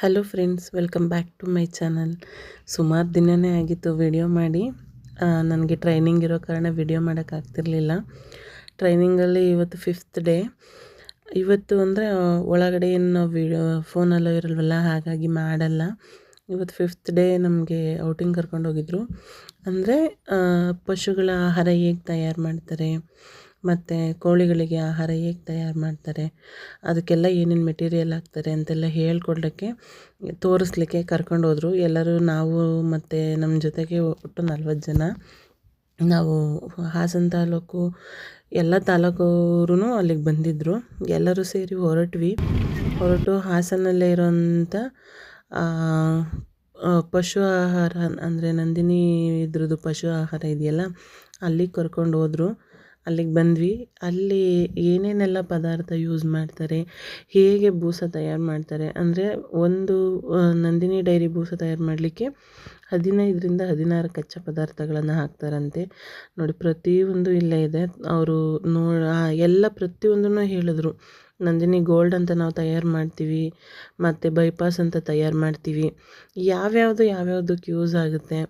Hello friends, welcome back to my channel. ಸುಮಾರು ದಿನವೇ ಆಗಿತ್ತು ವಿಡಿಯೋ ಮಾಡಿ. ನನಗೆ ಟ್ರೈನಿಂಗ್ ಇರೋ ಕಾರಣ ವಿಡಿಯೋ ಮಾಡೋಕ್ಕಾಗ್ತಿರ್ಲಿಲ್ಲ ಟ್ರೈನಿಂಗಲ್ಲಿ ಇವತ್ತು ಫಿಫ್ತ್ ಡೇ ಇವತ್ತು ಅಂದರೆ ಒಳಗಡೆ ಏನು ನಾವು ವಿಡಿಯೋ, ಫೋನಲ್ಲೋ ಇರಲ್ವಲ್ಲ, ಹಾಗಾಗಿ ಮಾಡಲ್ಲ. ಇವತ್ತು ಫಿಫ್ತ್ ಡೇ ನಮಗೆ ಔಟಿಂಗ್ ಕರ್ಕೊಂಡು ಹೋಗಿದ್ರು ಅಂದರೆ ಪಶುಗಳ ಆಹಾರ ಹೇಗೆ ತಯಾರು ಮಾಡ್ತಾರೆ? ಮತ್ತು ಕೋಳಿಗಳಿಗೆ ಆಹಾರ ಹೇಗೆ ತಯಾರು ಮಾಡ್ತಾರೆ, ಅದಕ್ಕೆಲ್ಲ ಏನೇನು ಮೆಟೀರಿಯಲ್ ಹಾಕ್ತಾರೆ ಅಂತೆಲ್ಲ ಹೇಳ್ಕೊಡ್ಲಿಕ್ಕೆ ತೋರಿಸ್ಲಿಕ್ಕೆ ಕರ್ಕೊಂಡೋದ್ರು ಎಲ್ಲರೂ ನಾವು ಮತ್ತು ನಮ್ಮ ಜೊತೆಗೆ ಒಟ್ಟು ನಲ್ವತ್ತು ಜನ. ನಾವು ಹಾಸನ ತಾಲೂಕು, ಎಲ್ಲ ತಾಲೂಕವ್ರೂ ಅಲ್ಲಿಗೆ ಬಂದಿದ್ದರು ಎಲ್ಲರೂ ಸೇರಿ ಹೊರಟ್ವಿ. ಹೊರಟು ಹಾಸನಲ್ಲೇ ಇರೋಂಥ ಪಶು ಆಹಾರ ಅಂದರೆ ನಂದಿನಿ ಇದ್ರದ್ದು ಪಶು ಆಹಾರ ಇದೆಯಲ್ಲ ಅಲ್ಲಿಗೆ ಕರ್ಕೊಂಡು ಹೋದ್ರು. ಅಲ್ಲಿಗೆ ಬಂದ್ವಿ. ಅಲ್ಲಿ ಏನೇನೆಲ್ಲ ಪದಾರ್ಥ ಯೂಸ್ ಮಾಡ್ತಾರೆ, ಹೇಗೆ ಬೂಸ ತಯಾರು ಮಾಡ್ತಾರೆ, ಅಂದರೆ ಒಂದು ನಂದಿನಿ ಡೈರಿ ಬೂಸ ತಯಾರು ಮಾಡಲಿಕ್ಕೆ ಹದಿನೈದರಿಂದ ಹದಿನಾರು ಕಚ್ಚಾ ಪದಾರ್ಥಗಳನ್ನು ಹಾಕ್ತಾರಂತೆ. ನೋಡಿ, ಪ್ರತಿಯೊಂದು ಇಲ್ಲೇ ಇದೆ. ಅವರು ನೋ ಎಲ್ಲ ಪ್ರತಿಯೊಂದನ್ನು ಹೇಳಿದ್ರು. ನಂದಿನಿ ಗೋಲ್ಡ್ ಅಂತ ನಾವು ತಯಾರು ಮಾಡ್ತೀವಿ, ಮತ್ತು ಬೈಪಾಸ್ ಅಂತ ತಯಾರು ಮಾಡ್ತೀವಿ. ಯಾವ್ಯಾವುದು ಯಾವ್ಯಾವ್ದಕ್ಕೆ ಯೂಸ್ ಆಗುತ್ತೆ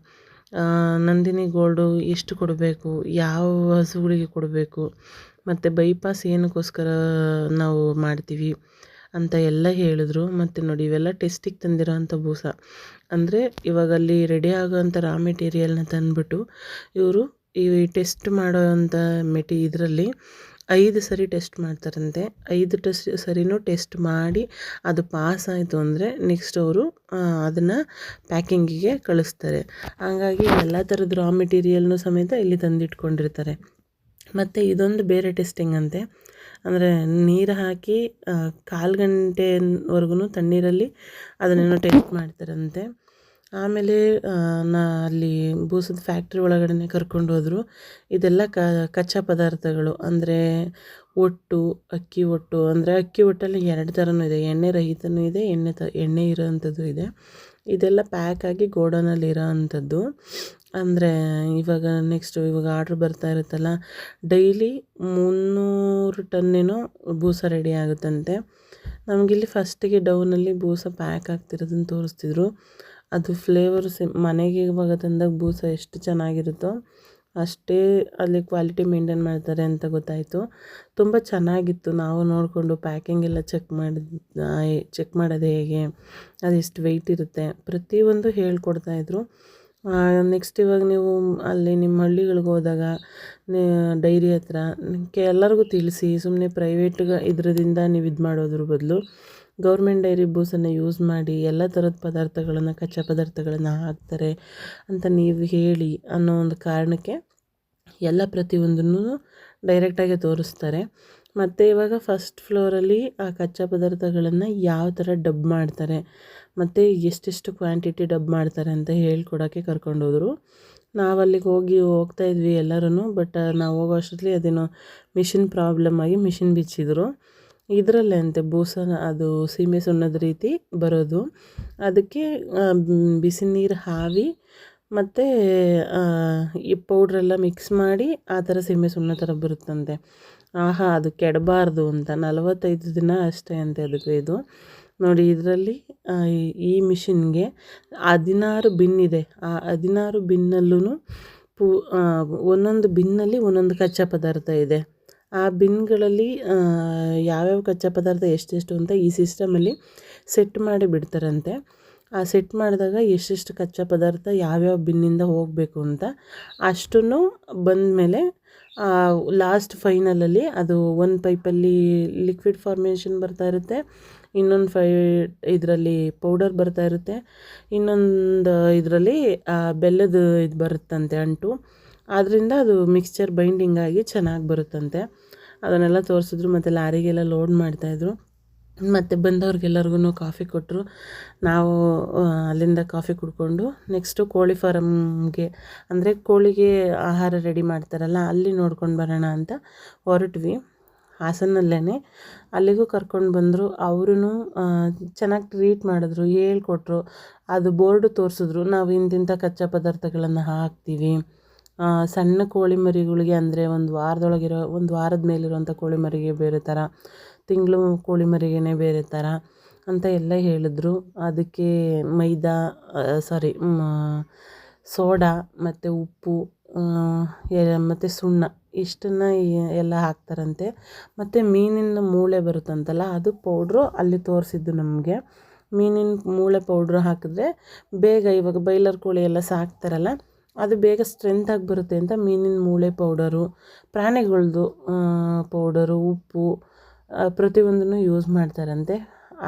ನಂದಿನಿ ಗೋಲ್ಡು ಎಷ್ಟು ಕೊಡಬೇಕು, ಯಾವ ಹಸುಗಳಿಗೆ ಕೊಡಬೇಕು, ಮತ್ತು ಬೈಪಾಸ್ ಏನಕ್ಕೋಸ್ಕರ ನಾವು ಮಾಡ್ತೀವಿ ಅಂತ ಎಲ್ಲ ಹೇಳಿದ್ರು. ಮತ್ತು ನೋಡಿ, ಇವೆಲ್ಲ ಟೆಸ್ಟಿಗೆ ತಂದಿರೋ ಅಂಥ ಬೂಸ. ಅಂದರೆ ಇವಾಗ ಅಲ್ಲಿ ರೆಡಿ ಆಗೋವಂಥ ರಾ ಮೆಟೀರಿಯಲ್ನ ತಂದುಬಿಟ್ಟು ಇವರು ಈ ಟೆಸ್ಟ್ ಮಾಡೋವಂಥ ಮೆಟಿ ಇದರಲ್ಲಿ ಐದು ಸರಿ ಟೆಸ್ಟ್ ಮಾಡ್ತಾರಂತೆ. ಐದು ಟೆಸ್ಟ್ ಸರಿನೂ ಟೆಸ್ಟ್ ಮಾಡಿ ಅದು ಪಾಸ್ ಆಯಿತು ಅಂದರೆ ನೆಕ್ಸ್ಟ್ ಅವರು ಅದನ್ನು ಪ್ಯಾಕಿಂಗಿಗೆ ಕಳಿಸ್ತಾರೆ. ಹಾಗಾಗಿ ಎಲ್ಲ ಥರದ ರಾ ಮೆಟೀರಿಯಲ್ನು ಸಮೇತ ಇಲ್ಲಿ ತಂದಿಟ್ಕೊಂಡಿರ್ತಾರೆ. ಮತ್ತು ಇದೊಂದು ಬೇರೆ ಟೆಸ್ಟಿಂಗ್ ಅಂತೆ. ಅಂದರೆ ನೀರು ಹಾಕಿ ಕಾಲು ಗಂಟೆವರೆಗೂ ತಣ್ಣೀರಲ್ಲಿ ಅದನ್ನೇನೋ ಟೆಸ್ಟ್ ಮಾಡ್ತಾರಂತೆ. ಆಮೇಲೆ ನಾ ಅಲ್ಲಿ ಬೂಸದ ಫ್ಯಾಕ್ಟ್ರಿ ಒಳಗಡೆ ಕರ್ಕೊಂಡು ಹೋದರು. ಇದೆಲ್ಲ ಕಚ್ಚಾ ಪದಾರ್ಥಗಳು, ಅಂದರೆ ಒಟ್ಟು, ಅಕ್ಕಿ ಒಟ್ಟು, ಅಂದರೆ ಅಕ್ಕಿ ಒಟ್ಟಲ್ಲಿ ಎರಡು ಥರನೂ ಇದೆ. ಎಣ್ಣೆ ರಹಿತನೂ ಇದೆ, ಎಣ್ಣೆ ತ, ಎಣ್ಣೆ ಇರೋವಂಥದ್ದು ಇದೆ. ಇದೆಲ್ಲ ಪ್ಯಾಕ್ ಆಗಿ ಗೋಡೌನಲ್ಲಿ ಇರೋ ಅಂಥದ್ದು. ಅಂದರೆ ಇವಾಗ ನೆಕ್ಸ್ಟು ಇವಾಗ ಆರ್ಡ್ರ್ ಬರ್ತಾ ಇರುತ್ತಲ್ಲ ಡೈಲಿ ಮುನ್ನೂರು ಟನ್ನೇನೋ ಬೂಸ ರೆಡಿ ಆಗುತ್ತಂತೆ. ನಮಗಿಲ್ಲಿ ಫಸ್ಟಿಗೆ ಡೌನಲ್ಲಿ ಬೂಸ ಪ್ಯಾಕ್ ಆಗ್ತಿರೋದನ್ನು ತೋರಿಸ್ತಿದ್ರು. ಅದು ಫ್ಲೇವರ್ ಸಿಮ್ ಮನೆಗೆ ಇವಾಗ ತಂದಾಗ ಬೂಸ ಎಷ್ಟು ಚೆನ್ನಾಗಿರುತ್ತೋ ಅಷ್ಟೇ ಅಲ್ಲಿ ಕ್ವಾಲಿಟಿ ಮೇಂಟೈನ್ ಮಾಡ್ತಾರೆ ಅಂತ ಗೊತ್ತಾಯಿತು. ತುಂಬ ಚೆನ್ನಾಗಿತ್ತು. ನಾವು ನೋಡಿಕೊಂಡು ಪ್ಯಾಕಿಂಗ್ ಎಲ್ಲ ಚೆಕ್ ಮಾಡಿದ ಚೆಕ್ ಮಾಡೋದು ಹೇಗೆ, ಅದು ಎಷ್ಟು ವೆಯ್ಟ್ ಇರುತ್ತೆ, ಪ್ರತಿಯೊಂದು ಹೇಳ್ಕೊಡ್ತಾಯಿದ್ರು ನೆಕ್ಸ್ಟ್ ಇವಾಗ ನೀವು ಅಲ್ಲಿ ನಿಮ್ಮ ಹಳ್ಳಿಗಳಿಗೆ ಹೋದಾಗ ಡೈರಿ ಹತ್ರ ಎಲ್ಲರಿಗೂ ತಿಳಿಸಿ ಸುಮ್ಮನೆ ಪ್ರೈವೇಟ್ಗೆ ಇದರಿಂದ ನೀವು ಇದು ಮಾಡೋದ್ರ ಬದಲು. ಗೌರ್ಮೆಂಟ್ ಡೈರಿ ಬೂಸನ್ನು ಯೂಸ್ ಮಾಡಿ ಎಲ್ಲ ಥರದ ಪದಾರ್ಥಗಳನ್ನು, ಕಚ್ಚಾ ಪದಾರ್ಥಗಳನ್ನು ಹಾಕ್ತಾರೆ ಅಂತ ನೀವು ಹೇಳಿ ಅನ್ನೋ ಒಂದು ಕಾರಣಕ್ಕೆ ಎಲ್ಲ ಪ್ರತಿಯೊಂದನ್ನು ಡೈರೆಕ್ಟಾಗಿ ತೋರಿಸ್ತಾರೆ. ಮತ್ತು ಇವಾಗ ಫಸ್ಟ್ ಫ್ಲೋರಲ್ಲಿ ಆ ಕಚ್ಚಾ ಪದಾರ್ಥಗಳನ್ನು ಯಾವ ಥರ ಡಬ್ ಮಾಡ್ತಾರೆ, ಮತ್ತು ಎಷ್ಟೆಷ್ಟು ಕ್ವಾಂಟಿಟಿ ಡಬ್ ಮಾಡ್ತಾರೆ ಅಂತ ಹೇಳ್ಕೊಡೋಕ್ಕೆ ಕರ್ಕೊಂಡೋದ್ರು ನಾವು ಅಲ್ಲಿಗೆ ಹೋಗಿ ಹೋಗ್ತಾ ಇದ್ವಿ ಎಲ್ಲರೂ ಬಟ್ ನಾವು ಹೋಗೋ ಅಷ್ಟರಲ್ಲಿ ಅದೇನೋ ಮಿಷಿನ್ ಪ್ರಾಬ್ಲಮ್ ಆಗಿ ಮಿಷಿನ್ ಬಿಚ್ಚಿದ್ರು. ಇದರಲ್ಲೇ ಅಂತೆ ಬೂಸನ ಅದು ಸೀಮೆ ಸುಣ್ಣದ ರೀತಿ ಬರೋದು. ಅದಕ್ಕೆ ಬಿಸಿ ನೀರು ಹಾವಿ ಮತ್ತು ಈ ಪೌಡ್ರೆಲ್ಲ ಮಿಕ್ಸ್ ಮಾಡಿ ಆ ಥರ ಸೀಮೆ ಸುಣ್ಣ ಥರ ಬರುತ್ತಂತೆ. ಆಹಾ, ಅದು ಕೆಡಬಾರ್ದು ಅಂತ. ನಲವತ್ತೈದು ದಿನ ಅಷ್ಟೇ ಅಂತೆ ಅದಕ್ಕೆ ಇದು. ನೋಡಿ, ಇದರಲ್ಲಿ ಈ ಮಿಷಿನ್ಗೆ ಹದಿನಾರು ಬಿನ್ ಇದೆ. ಆ ಹದಿನಾರು ಬಿನ್ನಲ್ಲೂ ಪೂ ಒಂದೊಂದು ಬಿನ್ನಲ್ಲಿ ಒಂದೊಂದು ಕಚ್ಚಾ ಪದಾರ್ಥ ಇದೆ. ಆ ಬಿನ್ಗಳಲ್ಲಿ ಯಾವ್ಯಾವ ಕಚ್ಚಾ ಪದಾರ್ಥ ಎಷ್ಟೆಷ್ಟು ಅಂತ ಈ ಸಿಸ್ಟಮಲ್ಲಿ ಸೆಟ್ ಮಾಡಿ ಬಿಡ್ತಾರಂತೆ. ಆ ಸೆಟ್ ಮಾಡಿದಾಗ ಎಷ್ಟೆಷ್ಟು ಕಚ್ಚಾ ಪದಾರ್ಥ ಯಾವ್ಯಾವ ಬಿನ್ನಿಂದ ಹೋಗಬೇಕು ಅಂತ ಅಷ್ಟನ್ನು ಬಂದಮೇಲೆ ಲಾಸ್ಟ್ ಫೈನಲಲ್ಲಿ ಅದು ಒಂದು ಪೈಪಲ್ಲಿ ಲಿಕ್ವಿಡ್ ಫಾರ್ಮೇಷನ್ ಬರ್ತಾ ಇರುತ್ತೆ. ಇನ್ನೊಂದು ಫೈ, ಇದರಲ್ಲಿ ಪೌಡರ್ ಬರ್ತಾ ಇರುತ್ತೆ. ಇನ್ನೊಂದು ಇದರಲ್ಲಿ ಬೆಲ್ಲದ ಇದು ಬರುತ್ತಂತೆ ಅಂಟು. ಆದ್ದರಿಂದ ಅದು ಮಿಕ್ಸ್ಚರ್ ಬೈಂಡಿಂಗ್ ಆಗಿ ಚೆನ್ನಾಗಿ ಬರುತ್ತಂತೆ. ಅದನ್ನೆಲ್ಲ ತೋರಿಸಿದ್ರು, ಮತ್ತು ಲಾರಿಗೆಲ್ಲ ಲೋಡ್ ಮಾಡ್ತಾಯಿದ್ರು. ಮತ್ತು ಬಂದವ್ರಿಗೆಲ್ಲರಿಗೂ ಕಾಫಿ ಕೊಟ್ಟರು ನಾವು ಅಲ್ಲಿಂದ ಕಾಫಿ ಕುಡ್ಕೊಂಡು ನೆಕ್ಸ್ಟು ಕೋಳಿ ಫಾರಮ್ಗೆ ಅಂದರೆ ಕೋಳಿಗೆ ಆಹಾರ ರೆಡಿ ಮಾಡ್ತಾರಲ್ಲ, ಅಲ್ಲಿ ನೋಡ್ಕೊಂಡು ಬರೋಣ ಅಂತ ಹೊರಟ್ವಿ. ಹಾಸನಲ್ಲೇ ಅಲ್ಲಿಗೂ ಕರ್ಕೊಂಡು ಬಂದರು. ಅವ್ರೂ ಚೆನ್ನಾಗಿ ಟ್ರೀಟ್ ಮಾಡಿದ್ರು, ಹೇಳ್ಕೊಟ್ರು. ಅದು ಬೋರ್ಡು ತೋರಿಸಿದ್ರು. ನಾವು ಇಂತಿಂಥ ಕಚ್ಚಾ ಪದಾರ್ಥಗಳನ್ನು ಹಾಕ್ತೀವಿ. ಸಣ್ಣ ಕೋಳಿ ಮರಿಗಳಿಗೆ ಅಂದರೆ ಒಂದು ವಾರದೊಳಗಿರೋ, ಒಂದು ವಾರದ ಮೇಲಿರುವಂಥ ಕೋಳಿ ಮರಿಗೆ ಬೇರೆ ಥರ ತಿಂಗಳು ಕೋಳಿ ಮರಿಗೆನೇ ಬೇರೆ ಥರ ಅಂತ ಎಲ್ಲ ಹೇಳಿದ್ರು. ಅದಕ್ಕೆ ಮೈದಾ ಸಾರಿ ಸೋಡಾ ಮತ್ತು ಉಪ್ಪು ಮತ್ತು ಸುಣ್ಣ ಇಷ್ಟನ್ನು ಎಲ್ಲ ಹಾಕ್ತಾರಂತೆ. ಮತ್ತು ಮೀನಿನ ಮೂಳೆ ಬರುತ್ತಂತಲ್ಲ, ಅದು ಪೌಡ್ರು ಅಲ್ಲಿ ತೋರಿಸಿದ್ದು ನಮಗೆ. ಮೀನಿನ ಮೂಳೆ ಪೌಡ್ರು ಹಾಕಿದ್ರೆ ಬೇಗ ಇವಾಗ ಬೈಲರ್ ಕೋಳಿ ಎಲ್ಲ ಸಾಕ್ತಾರಲ್ಲ ಅದು ಬೇಗ ಸ್ಟ್ರೆಂತಾಗಿ ಬರುತ್ತೆ ಅಂತ ಮೀನಿನ ಮೂಳೆ ಪೌಡರು ಪ್ರಾಣಿಗಳದ್ದು ಪೌಡರು ಉಪ್ಪು ಪ್ರತಿಯೊಂದನ್ನು ಯೂಸ್ ಮಾಡ್ತಾರಂತೆ.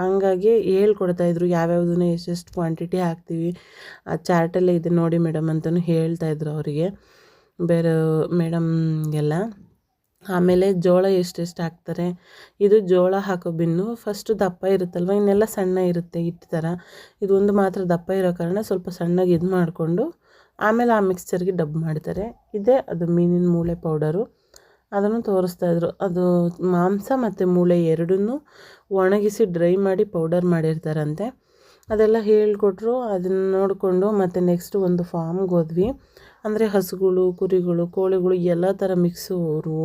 ಹಂಗಾಗಿ ಹೇಳ್ಕೊಡ್ತಾಯಿದ್ರು ಯಾವ್ಯಾವುದನ್ನು ಎಷ್ಟೆಷ್ಟು ಕ್ವಾಂಟಿಟಿ ಹಾಕ್ತೀವಿ. ಆ ಚಾರ್ಟಲ್ಲೇ ಇದೆ ನೋಡಿ ಮೇಡಮ್ ಅಂತಲೂ ಹೇಳ್ತಾಯಿದ್ರು ಅವರಿಗೆ. ಬೇರೆ ಮೇಡಮ್ಗೆಲ್ಲ ಆಮೇಲೆ ಜೋಳ ಎಷ್ಟೆಷ್ಟು ಹಾಕ್ತಾರೆ. ಇದು ಜೋಳ ಹಾಕೋ ಬಿನ್ನು ಫಸ್ಟು ದಪ್ಪ ಇರುತ್ತಲ್ವ, ಇನ್ನೆಲ್ಲ ಸಣ್ಣ ಇರುತ್ತೆ ಹಿಟ್ಟು ಥರ ಇದೊಂದು ಮಾತ್ರ ದಪ್ಪ ಇರೋ ಕಾರಣ ಸ್ವಲ್ಪ ಸಣ್ಣಗೆ ಇದು ಮಾಡಿಕೊಂಡು ಆಮೇಲೆ ಆ ಮಿಕ್ಸ್ಚರ್ಗೆ ಡಬ್ ಮಾಡ್ತಾರೆ. ಇದೇ, ಅದು ಮೀನಿನ ಮೂಳೆ ಪೌಡರು. ಅದನ್ನು ತೋರಿಸ್ತಾಯಿದ್ರು ಅದು ಮಾಂಸ ಮತ್ತು ಮೂಳೆ ಎರಡನ್ನೂ ಒಣಗಿಸಿ ಡ್ರೈ ಮಾಡಿ ಪೌಡರ್ ಮಾಡಿರ್ತಾರಂತೆ. ಅದೆಲ್ಲ ಹೇಳಿಕೊಟ್ರು. ಅದನ್ನು ನೋಡಿಕೊಂಡು ಮತ್ತು ನೆಕ್ಸ್ಟ್ ಒಂದು ಫಾರ್ಮ್ಗೆ ಹೋದ್ವಿ. ಅಂದರೆ ಹಸುಗಳು, ಕುರಿಗಳು, ಕೋಳಿಗಳು ಎಲ್ಲ ಥರ ಮಿಕ್ಸು ಅವರು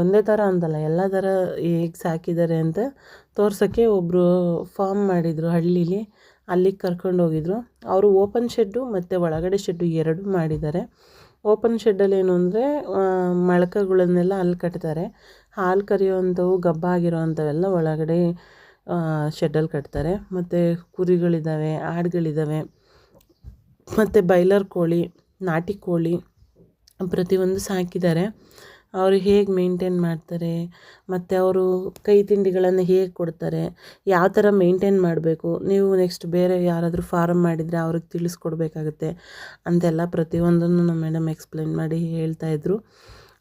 ಒಂದೇ ಥರ ಅಂದಲ್ಲ, ಎಲ್ಲ ಥರ ಹೇಗೆ ಸಾಕಿದ್ದಾರೆ ಅಂತ ತೋರ್ಸೋಕ್ಕೆ ಒಬ್ಬರು ಫಾರ್ಮ್ ಮಾಡಿದರು ಹಳ್ಳೀಲಿ. ಅಲ್ಲಿಗೆ ಕರ್ಕೊಂಡು ಹೋಗಿದ್ರು. ಅವರು ಓಪನ್ ಶೆಡ್ಡು ಮತ್ತು ಒಳಗಡೆ ಶೆಡ್ಡು ಎರಡು ಮಾಡಿದ್ದಾರೆ. ಓಪನ್ ಶೆಡ್ಡಲ್ಲಿ ಏನು ಅಂದರೆ ಮೊಳಕಗಳನ್ನೆಲ್ಲ ಅಲ್ಲಿ ಕಟ್ತಾರೆ. ಹಾಲು ಕರೆಯುವಂಥವು, ಗಬ್ಬ ಆಗಿರೋವಂಥವೆಲ್ಲ ಒಳಗಡೆ ಶೆಡ್ಡಲ್ಲಿ ಕಟ್ತಾರೆ. ಮತ್ತು ಕುರಿಗಳಿದ್ದಾವೆ, ಆಡುಗಳಿದ್ದಾವೆ, ಮತ್ತು ಬೈಲರ್ ಕೋಳಿ, ನಾಟಿ ಕೋಳಿ ಪ್ರತಿಯೊಂದು ಸಾಕಿದ್ದಾರೆ. ಅವರು ಹೇಗೆ ಮೇಂಟೈನ್ ಮಾಡ್ತಾರೆ, ಮತ್ತು ಅವರು ಕೈ ತಿಂಡಿಗಳನ್ನು ಹೇಗೆ ಕೊಡ್ತಾರೆ, ಯಾವ ಥರ ಮೇಂಟೈನ್ ಮಾಡಬೇಕು, ನೀವು ನೆಕ್ಸ್ಟ್ ಬೇರೆ ಯಾರಾದರೂ ಫಾರಮ್ ಮಾಡಿದರೆ ಅವ್ರಿಗೆ ತಿಳಿಸ್ಕೊಡ್ಬೇಕಾಗತ್ತೆ ಅಂತೆಲ್ಲ ಪ್ರತಿಯೊಂದನ್ನು ನಮ್ಮ ಮೇಡಮ್ ಎಕ್ಸ್ಪ್ಲೇನ್ ಮಾಡಿ ಹೇಳ್ತಾಯಿದ್ರು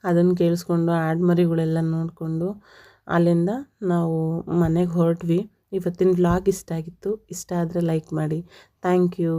ಅದನ್ನು ಕೇಳಿಸ್ಕೊಂಡು ಆ್ಯಡ್ಮರಿಗಳೆಲ್ಲ ನೋಡಿಕೊಂಡು ಅಲ್ಲಿಂದ ನಾವು ಮನೆಗೆ ಹೊರಟ್ವಿ. ಇವತ್ತಿನ ವ್ಲಾಗ್ ಇಷ್ಟ ಆಗಿತ್ತು, ಇಷ್ಟ ಆದರೆ ಲೈಕ್ ಮಾಡಿ. Thank you